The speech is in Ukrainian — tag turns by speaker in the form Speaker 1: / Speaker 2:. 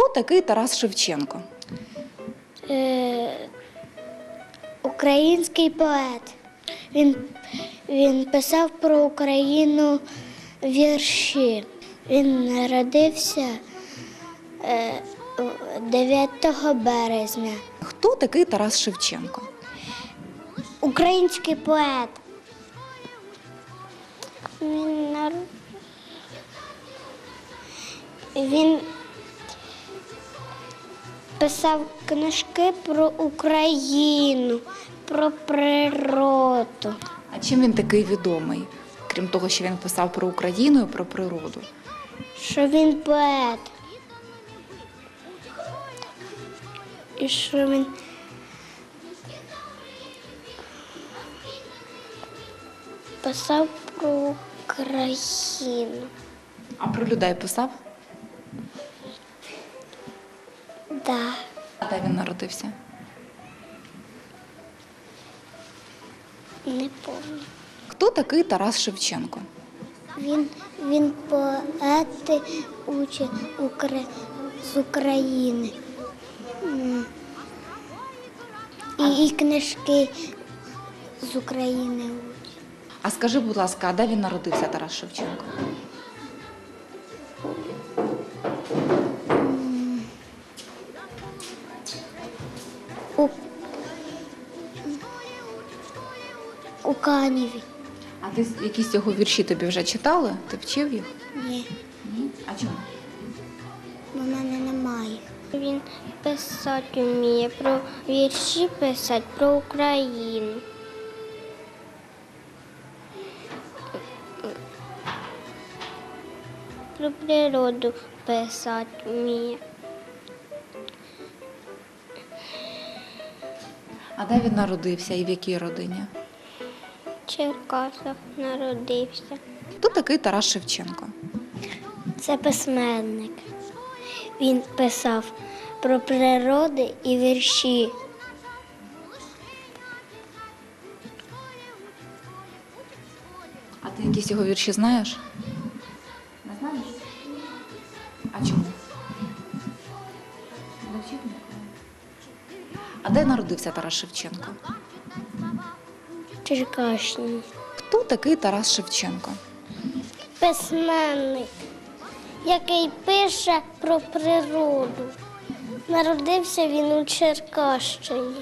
Speaker 1: такий Тарас Шевченко?
Speaker 2: Е, український поет. Він, він писав про Україну вірші. Він народився е, 9 березня.
Speaker 1: Хто такий Тарас Шевченко?
Speaker 2: Український поет. Він, нар... він писав книжки про Україну, про природу.
Speaker 1: А чим він такий відомий? Крім того, що він писав про Україну і про природу.
Speaker 2: Що він поет. І що він писав про Україну.
Speaker 1: А про людей писав?
Speaker 2: Да.
Speaker 1: А де він народився?
Speaker 2: Не пам'ятаю.
Speaker 1: Хто такий Тарас Шевченко?
Speaker 2: Він, він поети учить Укра... з України. І, і книжки з України учить.
Speaker 1: А скажи, будь ласка, а де він народився, Тарас Шевченко?
Speaker 2: У, у Каніві.
Speaker 1: А ти якісь його вірші тобі вже читали? Ти вчив їх?
Speaker 2: Ні,
Speaker 1: Ні. А чому?
Speaker 2: у мене немає. Він писати вміє, про вірші писати про Україну. Про природу писати вміє.
Speaker 1: А де він народився і в якій родині?
Speaker 2: Черкасах народився.
Speaker 1: Хто такий Тарас Шевченко?
Speaker 2: Це письменник. Він писав про природи і вірші.
Speaker 1: А ти якісь його вірші знаєш? Не знаєш? А чому? Ніколи? А де народився Тарас Шевченко?
Speaker 2: Черкащині.
Speaker 1: Хто такий Тарас Шевченко?
Speaker 2: Письменник, який пише про природу. Народився він у Черкащині.